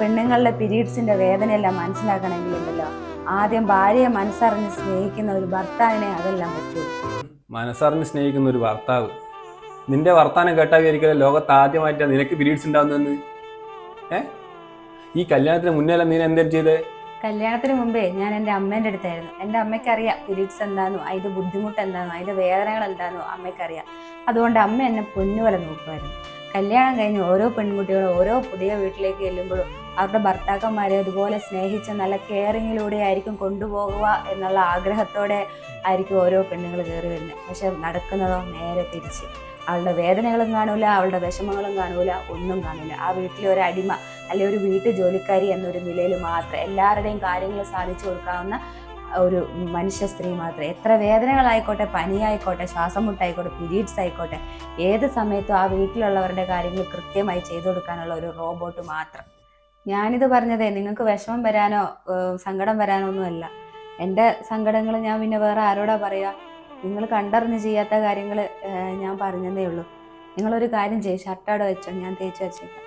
പെണ്ണുങ്ങളുടെ പീരീഡ്സിന്റെ വേദനയെല്ലാം മനസ്സിലാക്കണമെങ്കിലുണ്ടല്ലോ ആദ്യം ഭാര്യയെ മനസ്സറിഞ്ഞ് സ്നേഹിക്കുന്ന ഒരു ഭർത്താവിനെ അതെല്ലാം പറ്റൂ. മനസ്സറിഞ്ഞ് സ്നേഹിക്കുന്ന ഒരു ഭർത്താവ്. നിന്റെ വർത്താനം കേട്ടാ വിചാരിക്കല ലോകത്ത് ആദ്യമായിട്ടാണ് നിനക്ക് പീരീഡ്സ് ഉണ്ടാവുന്നതെന്ന് ഏ? ഈ കല്യാണത്തിന് മുന്നേ നീ എന്തേലും ചെയ്തേ? കല്യാണത്തിന് മുമ്പേ ഞാൻ എന്റെ അമ്മേന്റെ അടുത്തായിരുന്നു. എന്റെ അമ്മയ്ക്ക് അറിയാം പീരീഡ്സ് എന്താണോ അതിന്റെ ബുദ്ധിമുട്ട് എന്താണെന്നോ അതിന്റെ വേദനകൾ എന്താണെന്നോ അമ്മയ്ക്ക് അറിയാം അതുകൊണ്ട് അമ്മ എന്നെ പൊന്നുപോലെ നോക്കുമായിരുന്നു. കല്യാണം കഴിഞ്ഞ് ഓരോ പെൺകുട്ടികളും ഓരോ പുതിയ വീട്ടിലേക്ക് ചെല്ലുമ്പോഴും അവരുടെ ഭർത്താക്കന്മാരെ അതുപോലെ സ്നേഹിച്ച നല്ല കെയറിങ്ങിലൂടെ ആയിരിക്കും കൊണ്ടുപോകുക എന്നുള്ള ആഗ്രഹത്തോടെ ആയിരിക്കും ഓരോ പെണ്ണുങ്ങൾ കയറി വരുന്നത്. പക്ഷെ നടക്കുന്നതോ നേരെ തിരിച്ച്. അവളുടെ വേദനകളും കാണൂല അവളുടെ വിഷമങ്ങളും കാണൂല ഒന്നും കാണൂല. ആ വീട്ടിലെ ഒരു അടിമ അല്ലെ ഒരു വീട്ടു ജോലിക്കാരി എന്നൊരു നിലയിൽ മാത്രം എല്ലാവരുടെയും കാര്യങ്ങൾ സാധിച്ചു കൊടുക്കാവുന്ന ഒരു മനുഷ്യ സ്ത്രീ മാത്രം. എത്ര വേദനകളായിക്കോട്ടെ പനിയായിക്കോട്ടെ ശ്വാസം മുട്ടായിക്കോട്ടെ പീരീഡ്സ് ആയിക്കോട്ടെ ഏത് സമയത്തും ആ വീട്ടിലുള്ളവരുടെ കാര്യങ്ങൾ കൃത്യമായി ചെയ്തു കൊടുക്കാനുള്ള ഒരു റോബോട്ട് മാത്രം. ഞാനിത് പറഞ്ഞതേ നിങ്ങൾക്ക് വിഷമം വരാനോ സങ്കടം വരാനോ ഒന്നുമല്ല എന്റെ സങ്കടങ്ങൾ ഞാൻ പിന്നെ വേറെ ആരോടാ പറയുക നിങ്ങൾ കണ്ടറിഞ്ഞ് ചെയ്യാത്ത കാര്യങ്ങൾ ഞാൻ പറഞ്ഞതേ ഉള്ളൂ. നിങ്ങളൊരു കാര്യം ചെയ്യും ഷർട്ടാടോ വെച്ചോ ഞാൻ തേച്ച് വെച്ചേക്കാം.